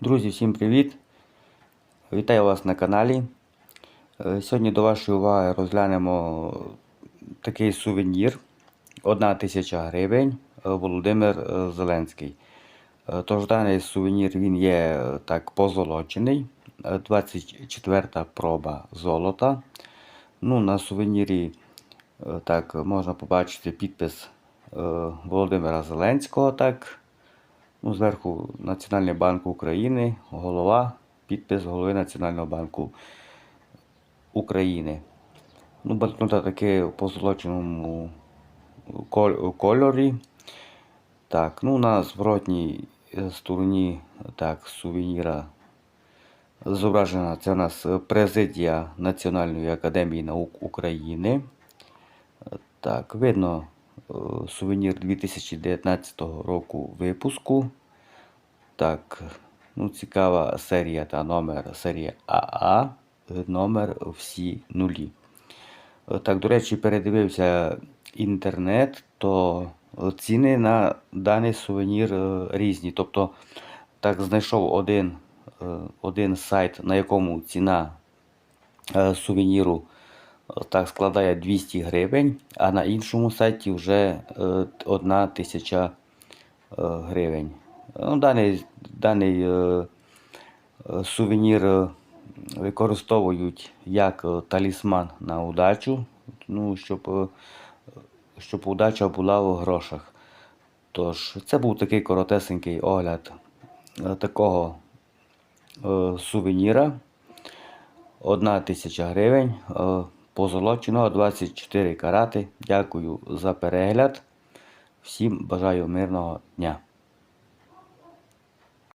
Друзі, всім привіт! Вітаю вас на каналі. Е, Сьогодні до вашої уваги розглянемо такий сувенір. Одна тисяча гривень е, Володимир е, Зеленський. Тож даний сувенір він є так позолочений. Е, 24 проба золота. Ну, на сувенірі так можна побачити підпис Володимира Зеленського. так. Ну, зверху Національний банк України, голова, підпис голови Національного банку України. Ну, банкнота таки в позолоченому кольорі. Так, ну на зворотній е, стороні так, сувеніра зображена це у нас президія Національної академії наук України. Так, видно сувенір 2019 року випуску. Так, ну цікава серія та номер серія АА, е, номер всі нулі. Е, Так, до речі, передивився інтернет, то е, ціни на даний сувенір е, різні. Тобто, так, знайшов один, е, один сайт, на якому ціна е, сувеніру е, так складає 200 гривень, а на іншому сайті вже е, 1 тисяча е, гривень. Ну, даний, даний е, е, сувенір е, використовують як е, талісман на удачу, ну, щоб, е, щоб удача була у грошах. Тож, це був такий коротесенький огляд е, такого е, сувеніра. Одна тисяча гривень. Позолоченого 24 карати. Дякую за перегляд. Всім бажаю мирного дня.